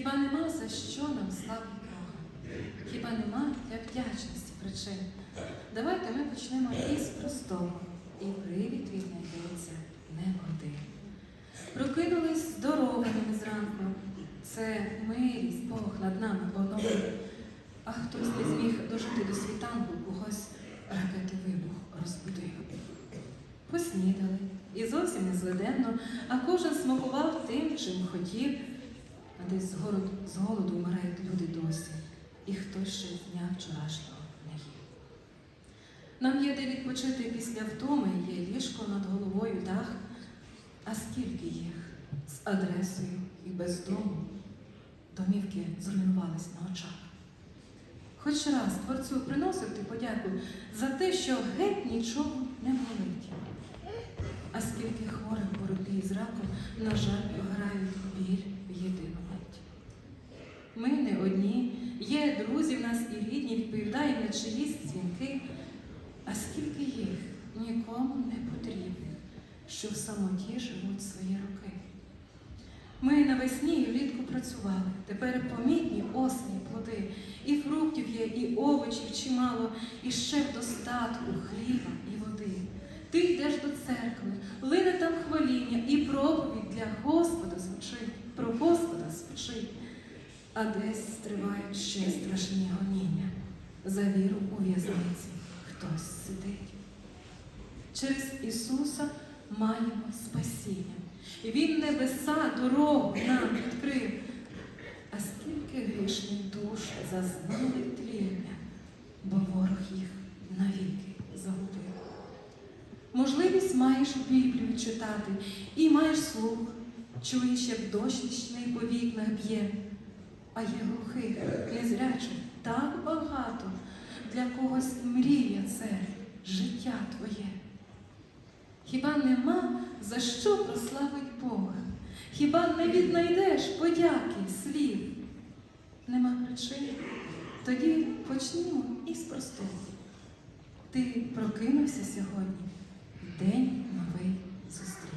Хіба нема за що нам славить Бога? Хіба нема для вдячності причин? Давайте ми почнемо із простого, і привід віднайдеться не один. Прокинулись здоровими зранку. Це милість Бог над нами поновив. А хтось не зміг дожити до світанку, когось ракети вибух розбудив. Поснідали і зовсім не зледенно, а кожен смакував тим, чим хотів. А десь з голоду, вмирають люди досі, і хтось ще з дня вчорашнього не їв. Нам є де відпочити після втоми, є ліжко над головою дах. А скільки їх з адресою і без дому домівки зруйнувались на очах. Хоч раз творцю приносив ти подяку за те, що геть нічого не болить. А скільки хворих в боротьбі з раком, на жаль, грають біль в єдину мить. Ми не одні, є друзі в нас і рідні, відповідають на чиїсь дзвінки, а скільки їх нікому не потрібних, що в самоті живуть свої роки. Ми навесні і влітку працювали, тепер помітні осені плоди, і фруктів є, і овочів чимало, і ще в достатку хліба і А десь тривають ще страшні гоніння. За віру у в'язниці хтось сидить. Через Ісуса маємо спасіння. І Він небеса дорогу нам відкрив. А скільки грішних душ зазнали тління, бо ворог їх навіки загубив. Можливість маєш Біблію читати і маєш слух, чуєш, як дощ нічний по вікнах б'є, а є глухих, незрячих так багато, для когось мрія це життя твоє. Хіба нема за що прославить Бога? Хіба не віднайдеш подяки слів? Нема причин? Тоді почнімо із простого. Ти прокинувся сьогодні, день новий зустрів.